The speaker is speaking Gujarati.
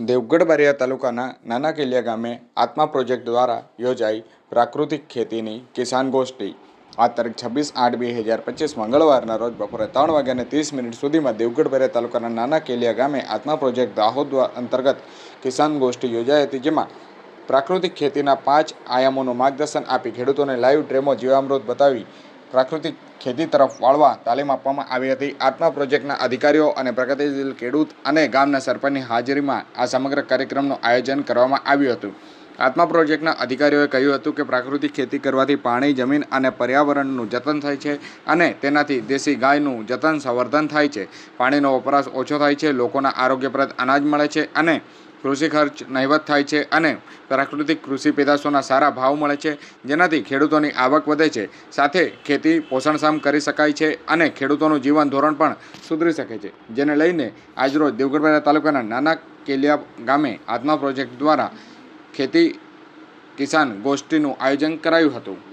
દેવગઢ બારિયા તાલુકાના નાના કેલિયા ગામે આત્મા પ્રોજેક્ટ દ્વારા યોજાઈ પ્રાકૃતિક ખેતીની કિસાન ગોષ્ઠી. આ તારીખ છવ્વીસ આઠ બે હજાર પચીસ મંગળવારના રોજ બપોરે ત્રણ વાગ્યાને ત્રીસ મિનિટ સુધીમાં દેવગઢ બારિયા તાલુકાના નાના કેલિયા ગામે આત્મા પ્રોજેક્ટ દાહોદ અંતર્ગત કિસાન ગોષ્ઠી યોજાઈ હતી જેમાં પ્રાકૃતિક ખેતીના પાંચ આયામોનું માર્ગદર્શન આપી ખેડૂતોને લાઈવ ડ્રેમો જીવામૃત બતાવી પ્રાકૃતિક ખેતી તરફ વાળવા તાલીમ આપવામાં આવી હતી. આત્મા પ્રોજેક્ટના અધિકારીઓ અને પ્રગતિશીલ ખેડૂત અને ગામના સરપંચની હાજરીમાં આ સમગ્ર કાર્યક્રમનું આયોજન કરવામાં આવ્યું હતું. આત્મા પ્રોજેક્ટના અધિકારીઓએ કહ્યું હતું કે પ્રાકૃતિક ખેતી કરવાથી પાણી, જમીન અને પર્યાવરણનું જતન થાય છે અને તેનાથી દેશી ગાયનું જતન સંવર્ધન થાય છે. પાણીનો વપરાશ ઓછો થાય છે, લોકોના આરોગ્યપ્રદ અનાજ મળે છે અને કૃષિ ખર્ચ નહિવત થાય છે અને પ્રાકૃતિક કૃષિ પેદાશોના સારા ભાવ મળે છે, જેનાથી ખેડૂતોની આવક વધે છે. સાથે ખેતી પોષણક્ષમ કરી શકાય છે અને ખેડૂતોનું જીવન ધોરણ પણ સુધરી શકે છે. જેને લઈને આજરોજ દેવગઢ તાલુકાના નાના કેલિયા ગામે આત્મા પ્રોજેક્ટ દ્વારા ખેતી કિસાન ગોષ્ઠીનું આયોજન કરાયું હતું.